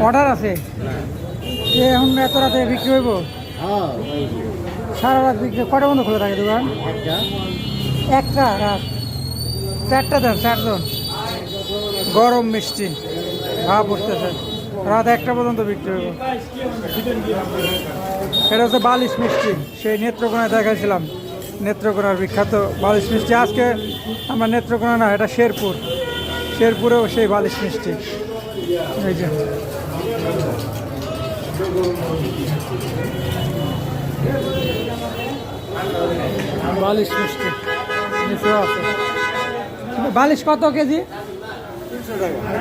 Order আছে? এ এখন এত রাতে বিক্রি হইব? হ্যাঁ। সারা রাত বিক্রি কটা বন্ধ খোলা থাকে দোকান? একটা। একটা রাত। চারটা দেন চারজন। গরম মিষ্টি। ভাব উঠতেছে। রাত একটা পর্যন্ত বিক্রি হইব। এটা হচ্ছে বালিশ মিষ্টি। সেই নেত্রকোনায় দেখাইছিলাম। নেত্রকোনার বিখ্যাত বালিশ মিষ্টি। আজকে আমরা নেত্রকোনা না এটা শেরপুর। শেরপুরেও সেই বালিশ মিষ্টি। এই যে। বালিশ মিষ্টি। বালিশ কত কেজি?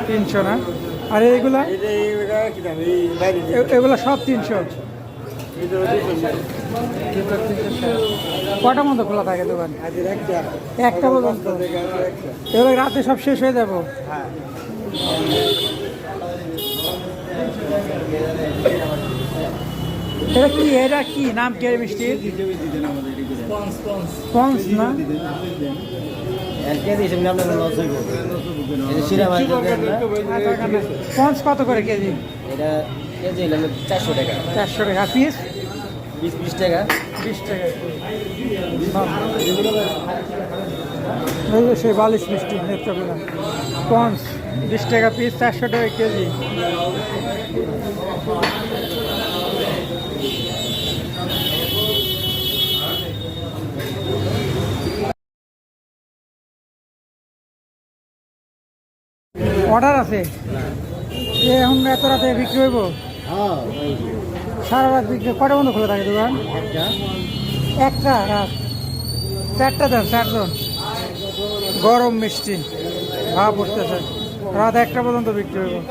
তিনশো না? আর এইগুলা? এগুলো সব তিনশো। কটা মতো খোলা থাকে দোকান? একটা পর্যন্ত? রাতে সব শেষ হয়ে যাব? হ্যাঁ এটা কি এটা কি? নাম কি মিষ্টি? পন্স, না? পন্স কত করে কেজি? এটা চারশো টাকা। চারশো টাকা পিস? বিশ টাকা বিশ টাকা সেই বালিশ মিষ্টি নেত্রকোনা পন্স, বিশ টাকা পিস, চারশো টাকা কেজি। অর্ডার আছে? এ, এখন এত রাতে বিক্রি হইব? সারা রাত বিক্রি কটা বন্ধ খোলা থাকে দোকান? একটা রাত। চারটা দেন, চারজন। গরম মিষ্টি। ভাব উঠতেছে। রাত একটা পর্যন্ত বিক্রি হইব।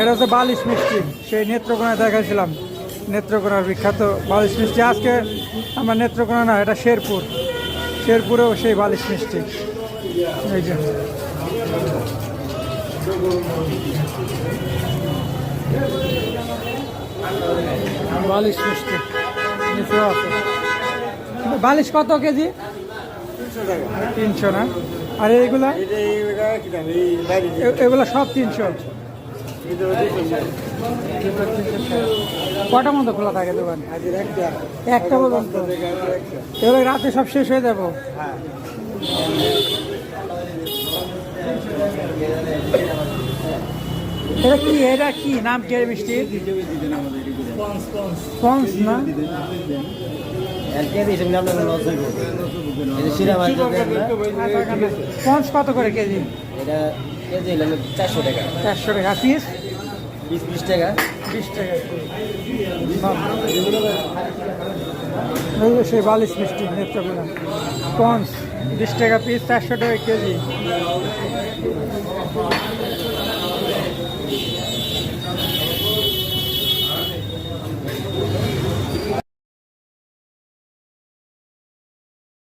এটা হচ্ছে বালিশ মিষ্টি। সেই নেত্রকোনায় দেখাইছিলাম। নেত্রকোনার বিখ্যাত বালিশ মিষ্টি। আজকে আমার নেত্রকোনা না, এটা শেরপুর। শেরপুরেও সেই বালিশ মিষ্টি। বালিশ বালিশ কত কেজি? তিনশো না? আর এইগুলা? এটা এটা কি দাম এই বাইরে যে এ- এগুলো সব তিনশো। কটা মতো খোলা থাকে দোকান? একটা পর্যন্ত। এগুলো রাতে সব শেষ হয়ে যাব? এটা কি? এটা কি? নাম কে মিষ্টি? পন্স না? পন্স কত করে কেজি? এটা কেজি চারশো টাকা। চারশো টাকা। পিস? বিশ বিশ টাকা। বিশ টাকা। সেই বালিশ মিষ্টি নেত্রকোনা। পন্স। বিশ টাকা পিস চারশো টাকা কেজি।